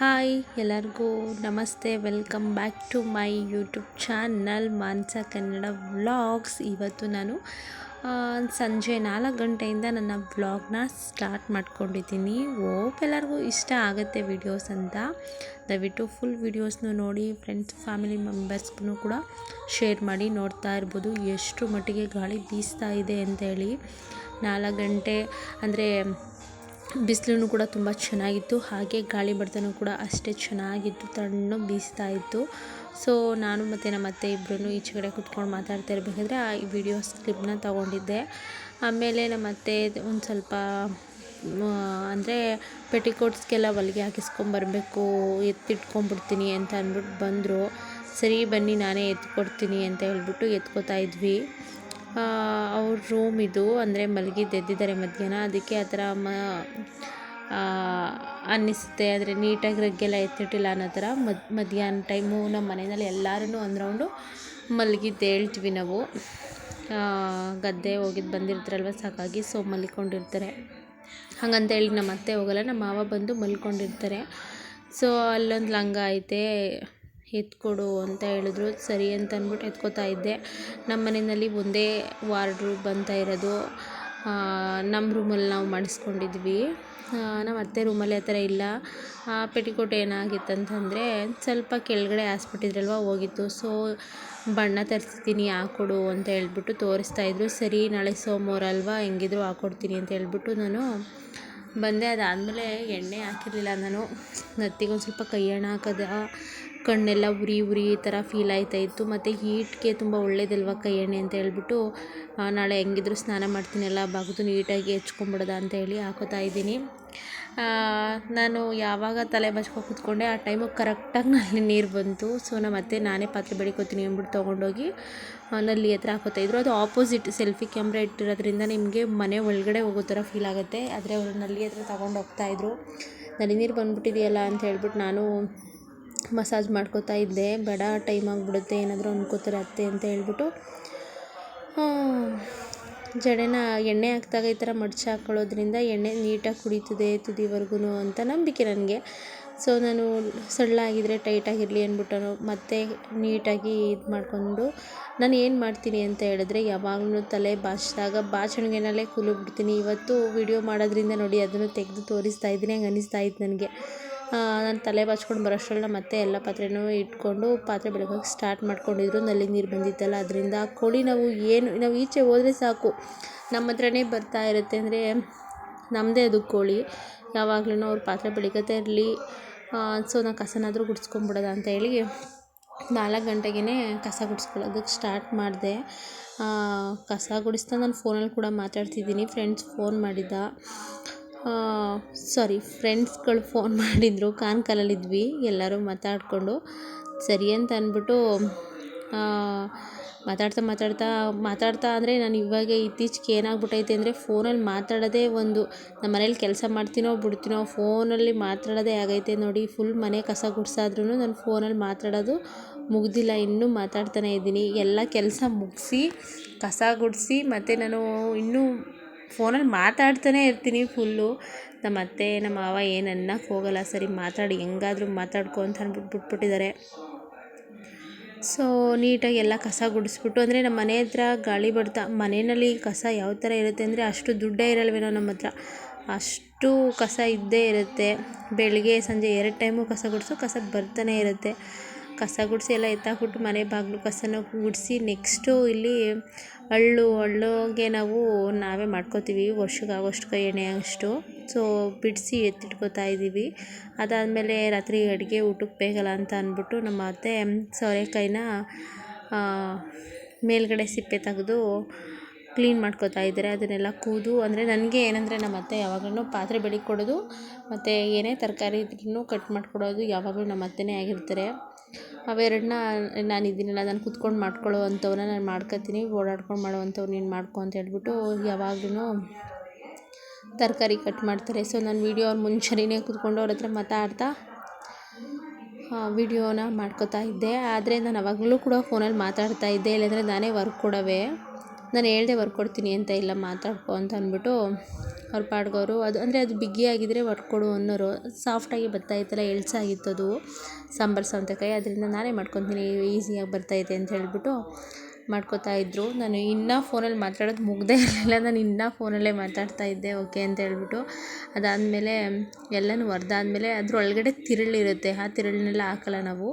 Hi ಎಲ್ಲರಿಗೂ ನಮಸ್ತೆ welcome back to my YouTube channel Mansa Kannada vlogs ಇವತ್ತು ನಾನು ಸಂಜೆ ನಾಲ್ಕು ಗಂಟೆಯಿಂದ ನನ್ನ ವ್ಲಾಗ್ನ ಸ್ಟಾರ್ಟ್ ಮಾಡ್ಕೊಂಡಿದ್ದೀನಿ. ಓಪ್ ಎಲ್ಲರಿಗೂ ಇಷ್ಟ ಆಗುತ್ತೆ ವಿಡಿಯೋಸ್ ಅಂತ. ದಯವಿಟ್ಟು ಫುಲ್ ವಿಡಿಯೋಸ್ನು ನೋಡಿ ಫ್ರೆಂಡ್ಸ್ ಫ್ಯಾಮಿಲಿ ಮೆಂಬರ್ಸ್ಗೂ ಕೂಡ ಶೇರ್ ಮಾಡಿ ನೋಡ್ತಾ ಇರ್ಬೋದು. ಎಷ್ಟು ಮಟ್ಟಿಗೆ ಗಾಳಿ ಬೀಸ್ತಾ ಇದೆ ಅಂತೇಳಿ ನಾಲ್ಕು ಗಂಟೆ ಅಂದರೆ ಬಿಸಿಲು ಕೂಡ ತುಂಬ ಚೆನ್ನಾಗಿತ್ತು. ಹಾಗೆ ಗಾಳಿ ಬಡ್ತನೂ ಕೂಡ ಅಷ್ಟೇ ಚೆನ್ನಾಗಿತ್ತು. ತಣ್ಣು ಬೀಸ್ತಾ ಇತ್ತು. ಸೊ ನಾನು ಮತ್ತು ನಮ್ಮ ಅತ್ತೆ ಇಬ್ಬರೂ ಈಚೆ ಕಡೆ ಕುತ್ಕೊಂಡು ಮಾತಾಡ್ತಾ ಇರಬೇಕಾದ್ರೆ ಆ ವಿಡಿಯೋಸ್ ಕ್ಲಿಪ್ನ ತೊಗೊಂಡಿದ್ದೆ. ಆಮೇಲೆ ನಮ್ಮ ಅತ್ತೆ ಒಂದು ಸ್ವಲ್ಪ ಅಂದರೆ ಪೆಟಿಕೋಟ್ಸ್ಗೆಲ್ಲ ಹೊಲಿಗೆ ಹಾಕಿಸ್ಕೊಂಬರ್ಬೇಕು ಎತ್ತಿಟ್ಕೊಂಡ್ಬಿಡ್ತೀನಿ ಅಂತ ಅಂದ್ಬಿಟ್ಟು ಬಂದರು. ಸರಿ ಬನ್ನಿ, ನಾನೇ ಎತ್ಕೊಡ್ತೀನಿ ಅಂತ ಹೇಳ್ಬಿಟ್ಟು ಎತ್ಕೋತಾ ಇದ್ವಿ. ಅವ್ರ ರೂಮ್ ಇದು, ಅಂದರೆ ಮಲಗಿದ್ದು ಎದ್ದಿದ್ದಾರೆ ಮಧ್ಯಾಹ್ನ. ಅದಕ್ಕೆ ಆ ಥರ ಮ ಅನ್ನಿಸುತ್ತೆ. ಆದರೆ ನೀಟಾಗಿ ರಗ್ಗೆಲ್ಲ ಎತ್ತಿಟ್ಟಿಲ್ಲ ಅನ್ನೋ ಥರ ಮದ್, ಮಧ್ಯಾಹ್ನ ಟೈಮು ನಮ್ಮ ಮನೆಯಲ್ಲಿ ಎಲ್ಲರೂ ಒಂದು ರೌಂಡು ಮಲಗಿದ್ದು ಹೇಳ್ತೀವಿ ನಾವು. ಗದ್ದೆ ಹೋಗಿದ್ದು ಬಂದಿರ್ತಾರಲ್ವ, ಸಾಕಾಗಿ ಸೊ ಮಲ್ಕೊಂಡಿರ್ತಾರೆ. ಹಾಗಂತ ಹೇಳಿ ನಮ್ಮ ಅತ್ತೆ ಹೋಗಲ್ಲ ನಮ್ಮ ಮಾವ ಬಂದು ಮಲ್ಕೊಂಡಿರ್ತಾರೆ. ಸೊ ಅಲ್ಲೊಂದು ಲಂಗ ಐತೆ. ಎತ್ಕೊಡು ಅಂತ ಹೇಳಿದ್ರು. ಸರಿ ಅಂತ ಅಂದ್ಬಿಟ್ಟು ಎತ್ಕೊತಾ ಇದ್ದೆ. ನಮ್ಮ ಮನೆಯಲ್ಲಿ ಒಂದೇ ವಾರ್ಡ್ರು ಬಂತಾ ಇರೋದು. ನಮ್ಮ ರೂಮಲ್ಲಿ ನಾವು ಮಾಡಿಸ್ಕೊಂಡಿದ್ವಿ. ನಮ್ಮ ಅತ್ತೆ ರೂಮಲ್ಲಿ ಆ ಥರ ಇಲ್ಲ. ಪೆಟಿಕೋಟ್ ಏನಾಗಿತ್ತಂತಂದರೆ ಸ್ವಲ್ಪ ಕೆಳಗಡೆ ಹಾಸ್ಬಿಟ್ಟಿದ್ರಲ್ವ ಹೋಗಿತ್ತು ಸೊ, ಬಣ್ಣ ತರಿಸ್ತೀನಿ ಹಾಕ್ಕೊಡು ಅಂತ ಹೇಳ್ಬಿಟ್ಟು ತೋರಿಸ್ತಾ ಇದ್ರು. ಸರಿ, ನಾಳೆ ಸೋಮವಾರ ಅಲ್ವಾ, ಹೆಂಗಿದ್ರು ಹಾಕ್ಕೊಡ್ತೀನಿ ಅಂತ ಹೇಳ್ಬಿಟ್ಟು ನಾನು ಬಂದೆ. ಅದಾದಮೇಲೆ ಎಣ್ಣೆ ಹಾಕಿರಲಿಲ್ಲ ನಾನು. ನತ್ತಿಗೊಂದು ಸ್ವಲ್ಪ ಕೈ ಎಣ್ಣೆ ಹಾಕೋದ. ಕಣ್ಣೆಲ್ಲ ಉರಿ ಉರಿ ಈ ಥರ ಫೀಲ್ ಆಯ್ತಾ ಇತ್ತು. ಮತ್ತು ಹೀಟ್ಗೆ ತುಂಬ ಒಳ್ಳೇದಲ್ವ ಕೈ ಎಣ್ಣೆ ಅಂತ ಹೇಳ್ಬಿಟ್ಟು ನಾಳೆ ಹೆಂಗಿದ್ರು ಸ್ನಾನ ಮಾಡ್ತೀನಲ್ಲ ಬಾಗಿದು ನೀಟಾಗಿ ಹೆಚ್ಕೊಂಬಿಡೋದ ಅಂತ ಹೇಳಿ ಹಾಕೋತಾ ಇದ್ದೀನಿ. ನಾನು ಯಾವಾಗ ತಲೆ ಬಚ್ಕೊ ಕೂತ್ಕೊಂಡೆ, ಆ ಟೈಮಿಗೆ ಕರೆಕ್ಟಾಗಿ ನಲ್ಲಿ ನೀರು ಬಂತು. ಸೊ ನಾನು ಮತ್ತೆ ನಾನೇ ಪಾತ್ರೆ ಬೆಳಿಕೋತೀನಿ ಅಂದ್ಬಿಟ್ಟು ತೊಗೊಂಡೋಗಿ ನಲ್ಲಿ ಹತ್ರ ಹಾಕೋತಾ ಇದ್ರು. ಅದು ಆಪೋಸಿಟ್ ಸೆಲ್ಫಿ ಕ್ಯಾಮ್ರಾ ಇಟ್ಟಿರೋದ್ರಿಂದ ನಿಮಗೆ ಮನೆ ಒಳಗಡೆ ಹೋಗೋ ಥರ ಫೀಲ್ ಆಗುತ್ತೆ. ಆದರೆ ಅವರು ನಲ್ಲಿ ಹತ್ರ ತೊಗೊಂಡು ಹೋಗ್ತಾಯಿದ್ರು ನಲ್ಲಿ ನೀರು ಬಂದ್ಬಿಟ್ಟಿದೆಯಲ್ಲ ಅಂತ ಹೇಳ್ಬಿಟ್ಟು ನಾನು ಮಸಾಜ್ ಮಾಡ್ಕೋತಾ ಇದ್ದೆ. ಬೇಡ ಟೈಮ್ ಆಗಿಬಿಡುತ್ತೆ, ಏನಾದರೂ ಅಂದ್ಕೋತಾರೆ ಅತ್ತೆ ಅಂತ ಹೇಳ್ಬಿಟ್ಟು. ಜಡೆನ ಎಣ್ಣೆ ಹಾಕಿದಾಗ ಈ ಥರ ಮಡ್ಚಿ ಹಾಕ್ಕೊಳ್ಳೋದ್ರಿಂದ ಎಣ್ಣೆ ನೀಟಾಗಿ ಕುಡಿತದೆ ತುದಿವರೆಗೂ ಅಂತ ನಂಬಿಕೆ ನನಗೆ. ಸೊ ನಾನು ಸಳ್ಳಾಗಿದ್ದರೆ ಟೈಟಾಗಿರಲಿ ಅಂದ್ಬಿಟ್ಟು ಮತ್ತೆ ನೀಟಾಗಿ ಇದು ಮಾಡಿಕೊಂಡು ನಾನು ಏನು ಮಾಡ್ತೀನಿ ಅಂತ ಹೇಳಿದ್ರೆ ಯಾವಾಗಲೂ ತಲೆ ಬಾಚಿದಾಗ ಬಾಚಣಿಗೆನಲ್ಲೇ ಕೂಲು ಬಿಡ್ತೀನಿ ಇವತ್ತು ವಿಡಿಯೋ ಮಾಡೋದ್ರಿಂದ ನೋಡಿ ಅದನ್ನು ತೆಗೆದು ತೋರಿಸ್ತಾ ಇದ್ದೀನಿ, ಹಂಗೆ ಅನ್ನಿಸ್ತಾ ಇತ್ತು ನನಗೆ. ನಾನು ತಲೆ ಬಾಚ್ಕೊಂಡು ಬರೋಷ್ಟರಲ್ಲಿ ಮತ್ತೆ ಎಲ್ಲ ಪಾತ್ರೆನೂ ಇಟ್ಕೊಂಡು ಪಾತ್ರೆ ಬೆಳಗೋಕೆ ಸ್ಟಾರ್ಟ್ ಮಾಡ್ಕೊಂಡಿದ್ರು. ನಲ್ಲಿ ನೀರು ಬಂದಿತ್ತಲ್ಲ, ಅದರಿಂದ ಕೋಳಿ ನಾವು ಏನು, ನಾವು ಈಚೆ ಹೋದರೆ ಸಾಕು. ನಮ್ಮ ಹತ್ರನೇ ಬರ್ತಾ ಇರುತ್ತೆ ಅಂದರೆ ನಮ್ಮದೇ ಅದು ಕೋಳಿ. ಯಾವಾಗಲೂ ಅವ್ರ ಪಾತ್ರೆ ಬೆಳಗತ್ತೆ ಇರಲಿ. ಸೊ ನಾನು ಕಸನಾದರೂ ಗುಡಿಸ್ಕೊಂಬಿಡೋದ ಅಂತ ಹೇಳಿ ನಾಲ್ಕು ಗಂಟೆಗೇ ಕಸ ಗುಡಿಸ್ಕೊಳ್ಳೋದಕ್ಕೆ ಸ್ಟಾರ್ಟ್ ಮಾಡಿದೆ. ಕಸ ಗುಡಿಸ್ತಾ ನಾನು ಫೋನಲ್ಲಿ ಕೂಡ ಮಾತಾಡ್ತಿದ್ದೀನಿ. ಫ್ರೆಂಡ್ಸ್ ಫೋನ್ ಮಾಡಿದ್ದ. ಸಾರಿ ಫ್ರೆಂಡ್ಸ್ಗಳು ಫೋನ್ ಮಾಡಿದ್ರು ಕಾನ್ಕಾಲಲ್ಲಿದ್ವಿ ಎಲ್ಲರೂ ಮಾತಾಡಿಕೊಂಡು. ಸರಿ ಅಂತ ಅಂದ್ಬಿಟ್ಟು ಮಾತಾಡ್ತಾ ಮಾತಾಡ್ತಾ ಮಾತಾಡ್ತಾ ಅಂದರೆ ನಾನು ಇವಾಗ ಇತ್ತೀಚೆಗೆ ಏನಾಗ್ಬಿಟ್ಟೈತೆ ಅಂದರೆ ಫೋನಲ್ಲಿ ಮಾತಾಡೋದೇ ಒಂದು ನಮ್ಮ ಮನೇಲಿ ಕೆಲಸ ಮಾಡ್ತೀನೋ, ಬಿಡ್ತೀನೋ ಫೋನಲ್ಲಿ ಮಾತಾಡೋದೇ ಆಗೈತೆ ನೋಡಿ ಫುಲ್ ಮನೆ ಕಸ ಗುಡ್ಸಾದ್ರೂ ನಾನು ಫೋನಲ್ಲಿ ಮಾತಾಡೋದು ಮುಗ್ದಿಲ್ಲ, ಇನ್ನೂ ಮಾತಾಡ್ತಾನೆ ಇದ್ದೀನಿ. ಎಲ್ಲ ಕೆಲಸ ಮುಗಿಸಿ, ಕಸ ಗುಡಿಸಿ, ಮತ್ತು ನಾನು ಇನ್ನೂ ಫೋನಲ್ಲಿ ಮಾತಾಡ್ತಾನೆ ಇರ್ತೀನಿ ಫುಲ್ಲು. ನಮ್ಮ ಅತ್ತೆ, ನಮ್ಮ ಮಾವ ಏನು ಅನ್ನಕ್ಕೆ ಹೋಗಲ್ಲ, ಸರಿ ಮಾತಾಡಿ, ಹೆಂಗಾದ್ರೂ ಮಾತಾಡ್ಕೊ ಅಂತ ಅಂದ್ಬಿಟ್ಟು ಬಿಟ್ಬಿಟ್ಟಿದ್ದಾರೆ. ಸೊ ನೀಟಾಗಿ ಎಲ್ಲ ಕಸ ಗುಡಿಸ್ಬಿಟ್ಟು, ಅಂದರೆ ನಮ್ಮ ಮನೆ ಹತ್ರ ಗಾಳಿ ಬಡ್ತಾ ಮನೆಯಲ್ಲಿ ಕಸ ಯಾವ ಥರ ಇರುತ್ತೆ ಅಂದರೆ ಅಷ್ಟು ದುಡ್ಡೇ ಇರಲ್ವೇನೋ ನಮ್ಮ ಹತ್ರ. ಅಷ್ಟು ಕಸ ಇದ್ದೇ ಇರುತ್ತೆ. ಬೆಳಗ್ಗೆ, ಸಂಜೆ ಎರಡು ಟೈಮು ಕಸ ಗುಡಿಸು ಕಸ ಬರ್ತಾನೆ ಇರುತ್ತೆ. ಕಸ ಗುಡಿಸಿ ಎಲ್ಲ ಎತ್ತಾಕ್ಬಿಟ್ಟು ಮನೆ ಬಾಗಿಲು ಕಸನ ಗುಡಿಸಿ ನೆಕ್ಸ್ಟು ಇಲ್ಲಿ ಹಳ್ಳು ಅಳ್ಳೋಗೆ ನಾವು ನಾವೇ ಮಾಡ್ಕೋತೀವಿ ವರ್ಷಕ್ಕೆ ಆಗೋಷ್ಟು ಕೈ ಎಣ್ಣೆ ಅಷ್ಟು. ಸೊ ಬಿಡಿಸಿ ಎತ್ತಿಟ್ಕೋತಾ ಇದ್ದೀವಿ. ಅದಾದಮೇಲೆ ರಾತ್ರಿ ಅಡುಗೆ ಊಟಕ್ಕೆ ಬೇಕಲ್ಲ ಅಂತ ಅಂದ್ಬಿಟ್ಟು ನಮ್ಮ ಅತ್ತೆ ಸೋರೆಕಾಯಿನ ಮೇಲ್ಗಡೆ ಸಿಪ್ಪೆ ತೆಗೆದು ಕ್ಲೀನ್ ಮಾಡ್ಕೋತಾ ಇದ್ದಾರೆ. ಅದನ್ನೆಲ್ಲ ಕೂದು, ಅಂದರೆ ನನಗೆ ಏನಂದರೆ ನಮ್ಮ ಅತ್ತೆ ಯಾವಾಗಲೂ ಪಾತ್ರೆ ಬೆಳಗ್ಗೆ ಕೊಡೋದು, ಮತ್ತು ಏನೇ ತರಕಾರಿ ಇದ್ರೂ ಕಟ್ ಮಾಡಿಕೊಡೋದು ಯಾವಾಗಲೂ ನಮ್ಮ ಅತ್ತೆನೇ ಆಗಿರ್ತಾರೆ. ಅವೆರಡನ್ನ ನಾನು ಇದ್ದೀನಲ್ಲ ನಾನು ಕುತ್ಕೊಂಡು ಮಾಡ್ಕೊಳ್ಳೋ ಅಂಥವನ್ನ ನಾನು ಮಾಡ್ಕೊತೀನಿ, ಓಡಾಡ್ಕೊಂಡು ಮಾಡೋ ಅಂಥವ್ರು ನೀನು ಮಾಡ್ಕೊ ಅಂತ ಹೇಳ್ಬಿಟ್ಟು ಯಾವಾಗ್ಲೂ ತರಕಾರಿ ಕಟ್ ಮಾಡ್ತಾರೆ. ಸೊ ನಾನು ವೀಡಿಯೋ ಅವ್ರ ಮುಂಚೆನೇ ಕೂತ್ಕೊಂಡು ಅವ್ರ ಹತ್ರ ಮಾತಾಡ್ತಾ ವಿಡಿಯೋನ ಮಾಡ್ಕೋತಾ ಇದ್ದೆ. ಆದರೆ ನಾನು ಅವಾಗಲೂ ಕೂಡ ಫೋನಲ್ಲಿ ಮಾತಾಡ್ತಾ ಇದ್ದೆ. ಇಲ್ಲಾಂದರೆ ನಾನೇ ವರ್ಕ್ ಕೊಡೋವೆ. ನಾನು ಹೇಳ್ದೆ ಬರ್ಕೊಡ್ತೀನಿ ಅಂತ ಇಲ್ಲ ಮಾತಾಡ್ಕೊ ಅಂತ ಅಂದ್ಬಿಟ್ಟು ಅವ್ರ ಪಾಡ್ಗವರು ಅದು ಅಂದರೆ ಅದು ಬಿಗಿಯಾಗಿದ್ದರೆ ಹೊರ್ಕೊಡು ಅನ್ನೋರು. ಸಾಫ್ಟಾಗಿ ಬರ್ತಾಯಿತ್ತಲ್ಲ ಎಳ್ಸಾಗಿತ್ತು ಅದು. ಸಾಂಬಾರು, ಸೌತೆಕಾಯಿ, ಅದರಿಂದ ನಾನೇ ಮಾಡ್ಕೊತೀನಿ ಈಸಿಯಾಗಿ ಬರ್ತಾಯಿದೆ ಅಂತ ಹೇಳಿಬಿಟ್ಟು ಮಾಡ್ಕೊತಾ ಇದ್ದರು ನಾನು ಇನ್ನೂ ಫೋನಲ್ಲಿ ಮಾತಾಡೋದು ಮುಗ್ದೇ ಇರಲಿಲ್ಲ. ನಾನು ಇನ್ನೂ ಫೋನಲ್ಲೇ ಮಾತಾಡ್ತಾ ಇದ್ದೆ ಓಕೆ ಅಂತ ಹೇಳ್ಬಿಟ್ಟು. ಅದಾದಮೇಲೆ ಎಲ್ಲನೂ ಹೊರ್ದಾದ್ಮೇಲೆ ಅದ್ರೊಳಗಡೆ ತಿರುಳಿರುತ್ತೆ. ಆ ತಿರುಳನ್ನೆಲ್ಲ ಹಾಕಲ್ಲ ನಾವು.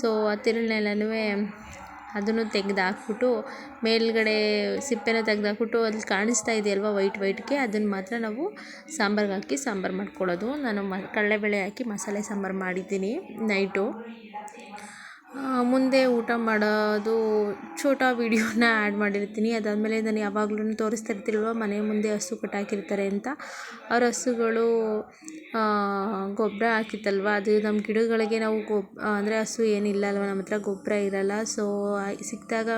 ಸೊ ಆ ತಿರುಳನ್ನೆಲ್ಲನೂ ಅದನ್ನು ತೆಗ್ದು ಹಾಕ್ಬಿಟ್ಟು ಮೇಲುಗಡೆ ಸಿಪ್ಪೆನ ತೆಗ್ದು ಹಾಕ್ಬಿಟ್ಟು ಅಲ್ಲಿ ಕಾಣಿಸ್ತಾ ಇದೆಯಲ್ವ ವೈಟ್ ವೈಟ್ಗೆ, ಅದನ್ನು ಮಾತ್ರ ನಾವು ಸಾಂಬಾರ್ಗೆ ಹಾಕಿ ಸಾಂಬಾರು ಮಾಡ್ಕೊಳ್ಳೋದು. ನಾನು ಮ ಕಡಲೆಬೇಳೆ ಹಾಕಿ ಮಸಾಲೆ ಸಾಂಬಾರು ಮಾಡಿದ್ದೀನಿ ನೈಟು. ಮುಂದೆ ಊಟ ಮಾಡೋದು ಛೋಟ ವೀಡಿಯೋನ ಆ್ಯಡ್ ಮಾಡಿರ್ತೀನಿ. ಅದಾದಮೇಲೆ ನಾನು ಯಾವಾಗ್ಲೂ ತೋರಿಸ್ತಿರ್ತಿಲ್ವ ಮನೆ ಮುಂದೆ ಹಸು ಕಟ್ಟಾಕಿರ್ತಾರೆ ಅಂತ. ಅವ್ರ ಹಸುಗಳು ಗೊಬ್ಬರ ಹಾಕಿತ್ತಲ್ವ? ಅದು ನಮ್ಮ ಗಿಡಗಳಿಗೆ ನಾವು ಗೊಬ್ ಅಂದರೆ ಹಸು ಏನಿಲ್ಲ ಅಲ್ವ? ನಮ್ಮ ಹತ್ರ ಗೊಬ್ಬರ ಇರಲ್ಲ. ಸೊ ಸಿಕ್ಕಿದಾಗ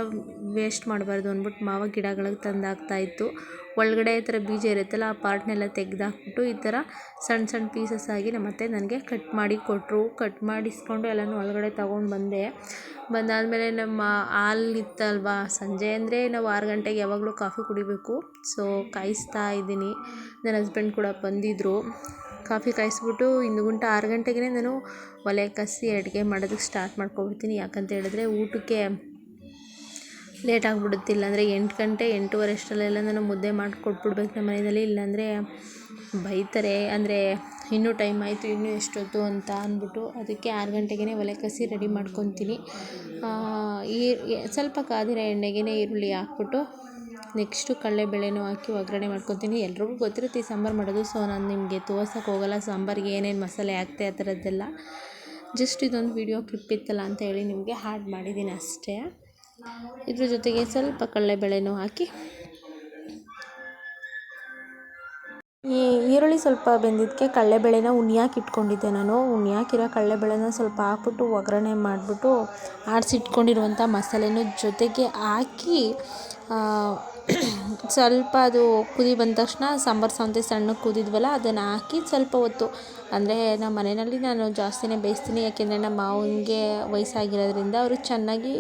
ವೇಸ್ಟ್ ಮಾಡಬಾರ್ದು ಅಂದ್ಬಿಟ್ಟು ಮಾವ ಗಿಡಗಳಿಗೆ ತಂದು ಹಾಕ್ತಾಯಿತ್ತು ಒಳಗಡೆ ಈ ಥರ ಬೀಜ ಇರುತ್ತಲ್ಲ, ಆ ಪಾರ್ಟ್ನೆಲ್ಲ ತೆಗೆದಾಕ್ಬಿಟ್ಟು ಈ ಥರ ಸಣ್ಣ ಸಣ್ಣ ಪೀಸಸ್ ಆಗಿ ನಮ್ಮ ಅತ್ತೆ ನನಗೆ ಕಟ್ ಮಾಡಿ ಕೊಟ್ಟರು ಕಟ್ ಮಾಡಿಸ್ಕೊಂಡು ಎಲ್ಲನೂ ಒಳಗಡೆ ತಗೊಂಡು ಬಂದೆ. ಬಂದಾದಮೇಲೆ ನಮ್ಮ ಹಾಲಿತ್ತಲ್ವ? ಸಂಜೆ ಅಂದರೆ ನಾವು ಆರು ಗಂಟೆಗೆ ಯಾವಾಗಲೂ ಕಾಫಿ ಕುಡಿಬೇಕು. ಸೊ ಕಾಯಿಸ್ತಾ ಇದ್ದೀನಿ. ನನ್ನ ಹಸ್ಬೆಂಡ್ ಕೂಡ ಬಂದಿದ್ದರು ಕಾಫಿ ಕಾಯಿಸ್ಬಿಟ್ಟು ಇಂದು ಗುಂಟ ಆರು ಗಂಟೆಗೇ ನಾನು ಒಲೆ ಕಸಿ ಅಡುಗೆ ಮಾಡೋದಕ್ಕೆ ಸ್ಟಾರ್ಟ್ ಮಾಡ್ಕೊಬಿಡ್ತೀನಿ. ಯಾಕಂತ ಹೇಳಿದ್ರೆ ಊಟಕ್ಕೆ ಲೇಟ್ ಆಗಿಬಿಡುತ್ತೆ. ಇಲ್ಲಾಂದರೆ ಎಂಟು ಗಂಟೆ, ಎಂಟೂವರೆ ಅಷ್ಟರಲ್ಲೆಲ್ಲ ನಾನು ಮುದ್ದೆ ಮಾಡಿ ಕೊಟ್ಬಿಡ್ಬೇಕು ನಮ್ಮ ಮನೆಯಲ್ಲಿ. ಇಲ್ಲಾಂದರೆ ಬೈತಾರೆ. ಅಂದರೆ ಇನ್ನೂ ಟೈಮ್ ಆಯಿತು, ಇನ್ನೂ ಎಷ್ಟೊತ್ತು ಅಂತ ಅಂದ್ಬಿಟ್ಟು ಅದಕ್ಕೆ ಆರು ಗಂಟೆಗೇ ಒಲೆ ಕಸಿ ರೆಡಿ ಮಾಡ್ಕೊತೀನಿ. ಈ, ಸ್ವಲ್ಪ ಕಾದಿರೋ ಎಣ್ಣೆಗೇ ಈರುಳ್ಳಿ ಹಾಕ್ಬಿಟ್ಟು ನೆಕ್ಸ್ಟು ಕಡಲೆಬೇಳೆನೂ ಹಾಕಿ ಒಗ್ಗರಣೆ ಮಾಡ್ಕೊತೀನಿ. ಎಲ್ರಿಗೂ ಗೊತ್ತಿರುತ್ತೆ ಈ ಸಾಂಬಾರು ಮಾಡೋದು. ಸೊ ನಾನು ನಿಮಗೆ ತೋರ್ಸೋಕೆ ಹೋಗಲ್ಲ. ಸಾಂಬಾರಿಗೆ ಏನೇನು ಮಸಾಲೆ ಹಾಕ್ತೆ ಆ ಥರದ್ದೆಲ್ಲ. ಜಸ್ಟ್ ಇದೊಂದು ವಿಡಿಯೋ ಕ್ಲಿಪ್ ಇತ್ತಲ್ಲ ಅಂತ ಹೇಳಿ ನಿಮಗೆ ಹ್ಯಾಡ್ ಮಾಡಿದ್ದೀನಿ ಅಷ್ಟೇ. ಇದ್ರ ಜೊತೆಗೆ ಸ್ವಲ್ಪ ಕಡಲೆಬೇಳೆನೂ ಹಾಕಿ. ಈ ಈರುಳ್ಳಿ ಸ್ವಲ್ಪ ಬೆಂದಿದ್ದಕ್ಕೆ ಕಡಲೆಬೇಳೆನ ಉಣ್ಯಾಕೆ ಇಟ್ಕೊಂಡಿದ್ದೆ ನಾನು. ಉಣ್ಯಾಕಿರೋ ಕಡಲೆಬೇಳೆನ ಸ್ವಲ್ಪ ಹಾಕ್ಬಿಟ್ಟು ಒಗ್ಗರಣೆ ಮಾಡಿಬಿಟ್ಟು ಆಡಿಸಿಟ್ಕೊಂಡಿರುವಂಥ ಮಸಾಲೆನೂ ಜೊತೆಗೆ ಹಾಕಿ ಸ್ವಲ್ಪ ಅದು ಕುದಿ ಬಂದ ತಕ್ಷಣ ಸಾಂಬಾರು ಸೌತೆ ಸಣ್ಣಗೆ ಕುದಿದ್ವಲ್ಲ, ಅದನ್ನು ಹಾಕಿ ಸ್ವಲ್ಪ ಹೊತ್ತು. ಅಂದರೆ ನಮ್ಮ ಮನೆಯಲ್ಲಿ ನಾನು ಜಾಸ್ತಿನೇ ಬೇಯಿಸ್ತೀನಿ, ಯಾಕೆಂದರೆ ನಮ್ಮ ಮಾವನಿಗೆ ವಯಸ್ಸಾಗಿರೋದ್ರಿಂದ ಅವರು ಚೆನ್ನಾಗಿ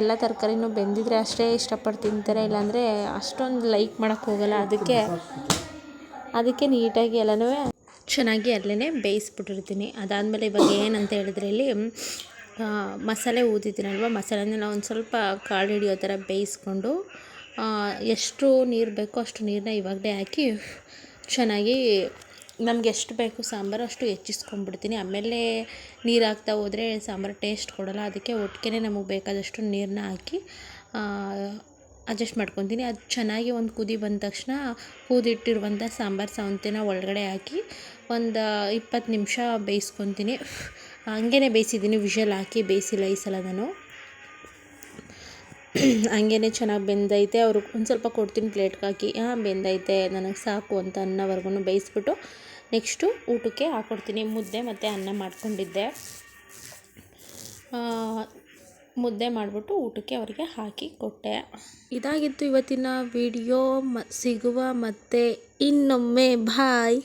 ಎಲ್ಲ ತರಕಾರಿನೂ ಬೆಂದಿದ್ರೆ ಅಷ್ಟೇ ಇಷ್ಟಪಟ್ಟು ತಿಂತಾರೆ ಇಲ್ಲಾಂದರೆ ಅಷ್ಟೊಂದು ಲೈಕ್ ಮಾಡೋಕ್ಕೆ ಹೋಗಲ್ಲ. ಅದಕ್ಕೆ ಅದಕ್ಕೆ ನೀಟಾಗಿ ಎಲ್ಲನೂ ಚೆನ್ನಾಗಿ ಅಲ್ಲೇ ಬೇಯಿಸ್ಬಿಟ್ಟಿರ್ತೀನಿ. ಅದಾದಮೇಲೆ ಇವಾಗ ಏನಂತ ಹೇಳಿದ್ರೆ ಇಲ್ಲಿ ಮಸಾಲೆ ಊದಿದ್ದೀನಲ್ವ, ಮಸಾಲೆನ ಒಂದು ಸ್ವಲ್ಪ ಕಾಳು ಹಿಡಿಯೋ ಥರ ಬೇಯಿಸ್ಕೊಂಡು ಎಷ್ಟು ನೀರು ಬೇಕೋ ಅಷ್ಟು ನೀರನ್ನ ಇವಾಗಲೇ ಹಾಕಿ ಚೆನ್ನಾಗಿ ನಮ್ಗೆ ಎಷ್ಟು ಬೇಕು ಸಾಂಬಾರು ಅಷ್ಟು ಹೆಚ್ಚಿಸ್ಕೊಂಡ್ಬಿಡ್ತೀನಿ ಆಮೇಲೆ ನೀರು ಹಾಕ್ತಾ ಹೋದರೆ ಸಾಂಬಾರು ಟೇಸ್ಟ್ ಕೊಡೋಲ್ಲ, ಅದಕ್ಕೆ ಒಟ್ಟಿಗೆ ನಮಗೆ ಬೇಕಾದಷ್ಟು ನೀರನ್ನ ಹಾಕಿ ಅಡ್ಜಸ್ಟ್ ಮಾಡ್ಕೊತೀನಿ. ಅದು ಚೆನ್ನಾಗಿ ಒಂದು ಕುದಿ ಬಂದ ತಕ್ಷಣ ಕೂದಿಟ್ಟಿರುವಂಥ ಸಾಂಬಾರು ಸೌಂತಿನ ಒಳಗಡೆ ಹಾಕಿ ಒಂದು ಇಪ್ಪತ್ತು ನಿಮಿಷ ಬೇಯಿಸ್ಕೊತೀನಿ. ಹಂಗೇ ಬೇಯಿಸಿದ್ದೀನಿ ವಿಷಲ್ ಹಾಕಿ ಬೇಯಿಸಿಲ್ಲ ಈ ಸಲ ನಾನು. ಹಂಗೇ ಚೆನ್ನಾಗಿ ಬೆಂದೈತೆ. ಅವ್ರಿಗೆ ಒಂದು ಸ್ವಲ್ಪ ಕೊಡ್ತೀನಿ ಪ್ಲೇಟ್ಗೆ ಹಾಕಿ. ಹಾಂ, ಬೆಂದೈತೆ. ನನಗೆ ಸಾಕು ಅಂತ ಅನ್ನೋವರೆಗೂ ಬೇಯಿಸ್ಬಿಟ್ಟು ನೆಕ್ಸ್ಟು ಊಟಕ್ಕೆ ಹಾಕ್ಕೊಡ್ತೀನಿ ಮುದ್ದೆ ಮತ್ತು ಅನ್ನ ಮಾಡ್ಕೊಂಡಿದ್ದೆ. ಮುದ್ದೆ ಮಾಡಿಬಿಟ್ಟು ಊಟಕ್ಕೆ ಅವರಿಗೆ ಹಾಕಿ ಕೊಟ್ಟೆ. ಇದಾಗಿತ್ತು ಇವತ್ತಿನ ವಿಡಿಯೋ. ಮ, ಸಿಗುವ ಮತ್ತೆ ಇನ್ನೊಮ್ಮೆ. ಬಾಯ್.